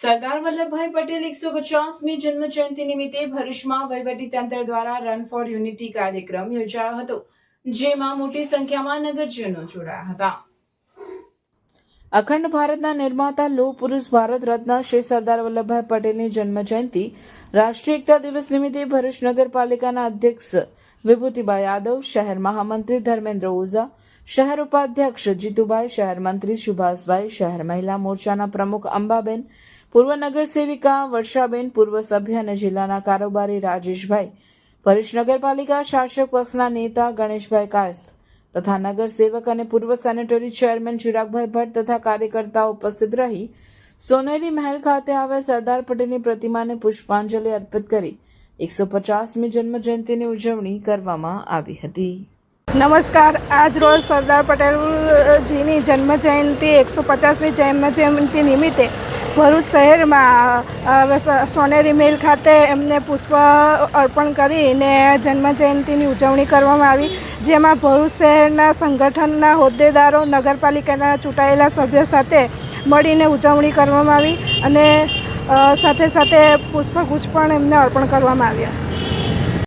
સરદાર વલ્લભભાઈ પટેલ એકસો પચાસમી જન્મ જયંતિ નિમિત્તે ભરૂચમાં તંત્ર દ્વારા રન ફોર યુનિટી કાર્યક્રમ યોજાયો હતો, જેમાં મોટી સંખ્યામાં નગરજનો જોડાયા હતા. અખંડ ભારતના નિર્માતા લોહ પુરુષ ભારત રત્ન શ્રી સરદાર વલ્લભભાઈ પટેલની જન્મ જયંતિ રાષ્ટ્રીય એકતા દિવસ નિમિત્તે ભરૂચ નગરપાલિકાના અધ્યક્ષ વિભૂતિભાઈ યાદવ, શહેર મહામંત્રી ધર્મેન્દ્ર ઓઝા, શહેર ઉપાધ્યક્ષ જીતુભાઈ, શહેર મંત્રી સુભાષભાઈ, શહેર મહિલા મોરચાના પ્રમુખ અંબાબેન, પૂર્વ નગરસેવિકા વર્ષાબેન, પૂર્વ સભ્ય અને જિલ્લાના કારોબારી રાજેશભાઈ, ભરૂચ નગરપાલિકા શાસક પક્ષના નેતા ગણેશભાઈ કાયસ્થ તથા નગર સેવક અને પૂર્વ સેનેટરી ચેરમેન ચિરાગભાઈ ભટ્ટ તથા કાર્યકર્તાઓ ઉપસ્થિત રહી સોનેરી મહેલ ખાતે હવે સરદાર પટેલની પ્રતિમાને પુષ્પાંજલિ અર્પિત કરી એકસો પચાસમી જન્મ જયંતિની ઉજવણી કરવામાં આવી હતી. નમસ્કાર. આજ રોજ સરદાર પટેલજીની જન્મ જયંતિ એકસો પચાસમી જન્મ જયંતિ નિમિત્તે ભરૂચ શહેરમાં સોનેરી મિલ ખાતે એમને પુષ્પ અર્પણ કરીને જન્મ જયંતિની ઉજવણી કરવામાં આવી, જેમાં ભરૂચ શહેરના સંગઠનના હોદ્દેદારો, નગરપાલિકાના ચૂંટાયેલા સભ્યો સાથે મળીને ઉજવણી કરવામાં આવી અને સાથે સાથે પુષ્પગુચ્છ પણ એમને અર્પણ કરવામાં આવ્યા.